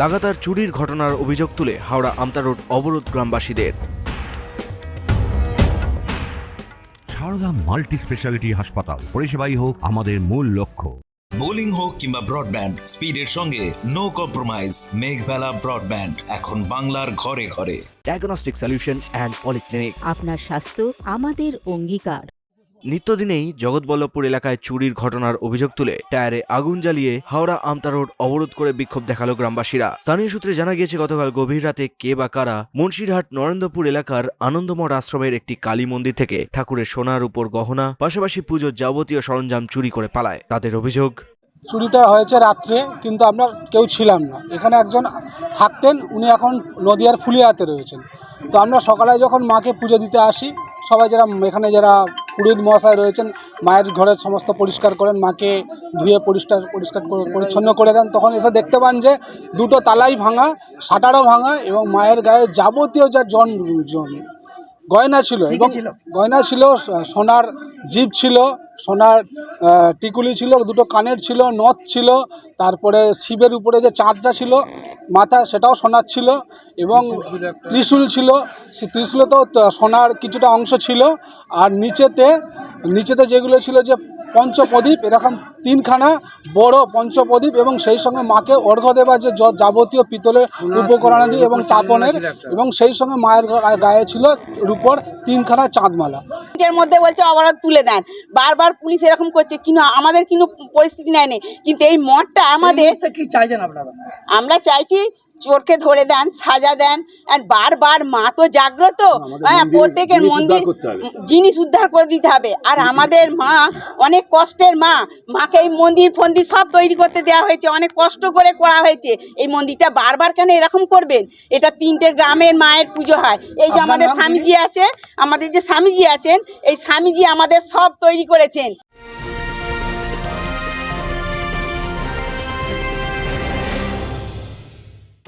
লাগাতার চুরির ঘটনার অভিযোগ তুলে হাওড়া আমতা রোড অবরোধ গ্রামবাসীদের। সারদা মাল্টি স্পেশালিটি হাসপাতাল পরিষেবাই হোক আমাদের মূল লক্ষ্য। বোলিং হোক কিংবা ব্রডব্যান্ড স্পিডের সঙ্গে নো কম্প্রোমাইজ মেঘবেলা ব্রডব্যান্ড এখন বাংলার ঘরে ঘরে। ডায়াগনস্টিক সলিউশন অ্যান্ড পলিক্লিনিক আপনার স্বাস্থ্য আমাদের অঙ্গীকার। নিত্যদিনেই জগৎবল্লভপুর এলাকায় চুরির ঘটনার অভিযোগ তুলে টায়ারে আগুন জ্বালিয়ে হাওড়া আমতা রোড অবরোধ করে বিক্ষোভ দেখাল গ্রামবাসীরা। স্থানীয় সূত্রে জানা গিয়েছে, গতকাল গভীর রাতে কে বা কারা মুন্সিরহাট নরেন্দ্রপুর এলাকার আনন্দমঠ আশ্রমের একটি কালী মন্দির থেকে ঠাকুরের সোনার উপর গহনা, পাশাপাশি পুজোর যাবতীয় সরঞ্জাম চুরি করে পালায়। তাদের অভিযোগ, চুরিটা হয়েছে রাত্রে, কিন্তু আমরা কেউ ছিলাম না। এখানে একজন থাকতেন, উনি এখন নদিয়ার ফুলিয়াতে রয়েছেন। তো আমরা সকালে যখন মাকে পুজো দিতে আসি, সবাই যারা, এখানে যারা পুরোহিত মহাশয় রয়েছেন মায়ের ঘরের সমস্ত পরিষ্কার করেন মাকে ধুয়ে পরিষ্কার পরিষ্কার করে- পরিচ্ছন্ন করে দেন। তখন এসে দেখতে পান যে দুটো তালাই ভাঙা শাটারও ভাঙা এবং মায়ের গায়ে যাবতীয় যা জন জন গয়না ছিল এবং গয়না ছিল সোনার জিপ ছিল সোনার টিকুলি ছিল দুটো কানের ছিল নথ ছিল তারপরে শিবের উপরে যে চাঁদটা ছিল মাথা সেটাও সোনার ছিল এবং ত্রিশূল ছিল। সে ত্রিশূলে তো সোনার কিছুটা অংশ ছিল। আর নিচেতে নিচেতে যেগুলো ছিল যে পঞ্চপ্রদীপ এরকম তিনখানা বড় পঞ্চপ্রদীপ এবং সেই সঙ্গে মাকে অর্ঘ্য দেবার যে য- যাবতীয় পিতলের উপকরণাদি এবং তাপনের এবং সেই সঙ্গে মায়ের গায়ে ছিল রূপর তিনখানা চাঁদমালা। এর মধ্যে বলছে অবরোধ তুলে দেন। বারবার পুলিশ এরকম করছে কিন্তু আমাদের কিন্তু পরিস্থিতি নেয়নি। কিন্তু এই মঠটা আমাদের কি চাইছেন আপনারা? আমরা চাইছি চোরকে ধরে দেন সাজা দেন আর বারবার মা তো জাগ্রত। হ্যাঁ প্রত্যেকের মন্দির জিনিস উদ্ধার করে দিতে হবে। আর আমাদের মা অনেক কষ্টের মা। মাকে এই মন্দির ফন্দির সব তৈরি করতে দেওয়া হয়েছে অনেক কষ্ট করে করা হয়েছে। এই মন্দিরটা বারবার কেন এরকম করবেন? এটা তিনটে গ্রামের মায়ের পুজো হয়। এই যে আমাদের স্বামীজি আছে আমাদের যে স্বামীজি আছেন এই স্বামীজি আমাদের সব তৈরি করেছেন।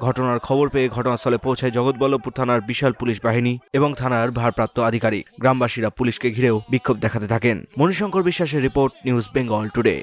ঘটনার খবর পেয়ে ঘটনাস্থলে পৌঁছায় জগৎবল্লভপুর থানার বিশাল পুলিশ বাহিনী এবং থানার ভারপ্রাপ্ত আধিকারিক। গ্রামবাসীরা পুলিশকে ঘিরেও বিক্ষোভ দেখাতে থাকেন। মণিশঙ্কর বিশ্বাসের রিপোর্ট, নিউজ বেঙ্গল টুডে।